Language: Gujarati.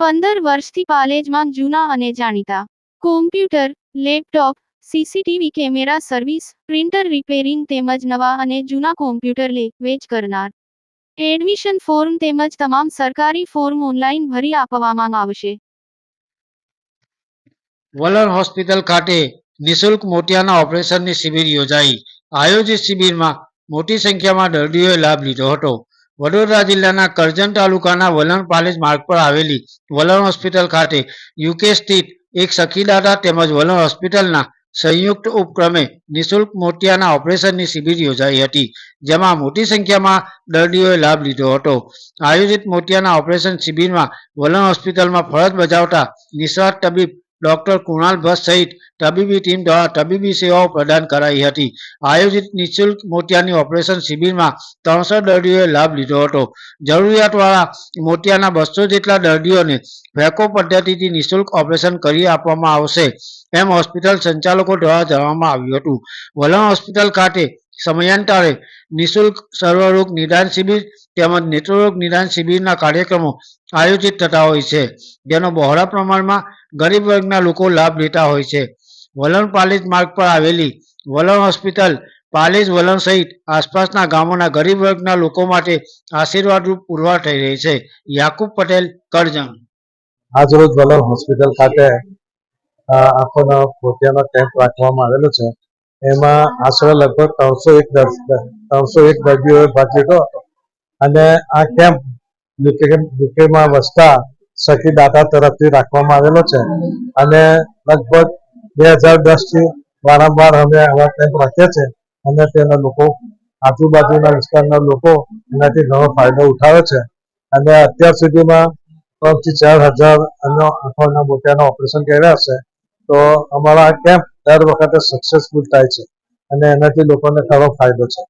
પંદર વર્ષથી પાલેજમાં જૂના અને જાણીતા. Computer laptop CCTV camera service printer repairing તેમજ નવા અને જૂના કોમ્પ્યુટર લે, વેચ કરનાર. એડમિશન ફોર્મ તેમજ તમામ સરકારી ફોર્મ ઓનલાઈન ભરી આપવામાં આવશે. વલણ હોસ્પિટલ ખાતે નિશુલ્ક મોતિયાના ઓપરેશનની શિબિર યોજાઈ. આયોજિત શિબિરમાં મોટી સંખ્યામાં દર્દીઓએ લાભ લીધો હતો. વડોદરા જિલ્લાના કરજણ તાલુકાના વલણ પાલેજ માર્ગ પર આવેલી વલણ હોસ્પિટલ ખાતે યુકે સ્થિત એક સખીદાદા તેમજ વલણ હોસ્પિટલના સંયુક્ત ઉપક્રમે નિશુલ્ક મોતિયાના ઓપરેશનની શિબિર યોજાઈ હતી, જેમાં મોટી સંખ્યામાં દર્દીઓએ લાભ લીધો હતો. આયોજિત મોતિયાના ઓપરેશન શિબિરમાં વલણ હોસ્પિટલમાં ફરજ બજાવતા નિષ્ણાત તબીબ ડોક્ટર કુણાલ ભટ્ટ સહિત તબીબી ટીમ દ્વારા તબીબી સેવાઓ પ્રદાન કરાઈ હતી. આયોજિત નિઃશુલ્ક મોતિયાની ઓપરેશન શિબિરમાં ત્રણસો દર્દીઓએ લાભ લીધો હતો. જરૂરિયાતવાળા મોતિયાના બસો જેટલા દર્દીઓને ફેકો પદ્ધતિથી નિઃશુલ્ક ઓપરેશન કરી આપવામાં આવશે. એમ હોસ્પિટલ સંચાલકો દ્વારા જણાવવામાં આવ્યું હતું. વલણ હોસ્પિટલ ખાતે સમયાંતરે નિઃશુલ્ક સર્વરોગ નિદાન શિબિર તેમજ નેત્રરોગ નિદાન શિબિરના કાર્યક્રમો આયોજિત થતા હોય છે જેનો બહોળા પ્રમાણમાં ગરીબ વર્ગના લોકો લાભ લેતા હોય છે. વલણ પાલેજ માર્ગ પર આવેલી વલણ હોસ્પિટલ પાલેજ વલણ સહિત આસપાસના ગામોના ગરીબ વર્ગના લોકો માટે આશીર્વાદરૂપ પુરવાર થઈ રહી છે. યાકુબ પટેલ કરજણ. આજરોજ વલણ હોસ્પિટલ ખાતે અ, આંખોનો કેમ્પ રાખવામાં આવેલો છે. એમાં આશરે લગભગ ત્રણસો એક ત્રણસો એક દર્દીઓએ ભાગ લીધો હતો. અને આ કેમ્પ યુકેમાં વસતા સખી દાતા તરફથી રાખવામાં આવેલો છે. અને લગભગ બે હજાર દસથી વારંવાર અમે આવા કેમ્પ રાખ્યા છે અને તેના લોકો, આજુબાજુના વિસ્તારના લોકો એનાથી ઘણો ફાયદો ઉઠાવે છે. અને અત્યાર સુધીમાં ત્રણથી ચાર હજાર અન્ય આંખોના મોતિયાના ઓપરેશન કર્યા છે. તો અમારા કેમ્પ દર વખતે સક્સેસફુલ થાય છે. અને એનાથી લોકોને ઘણો ફાયદો છે.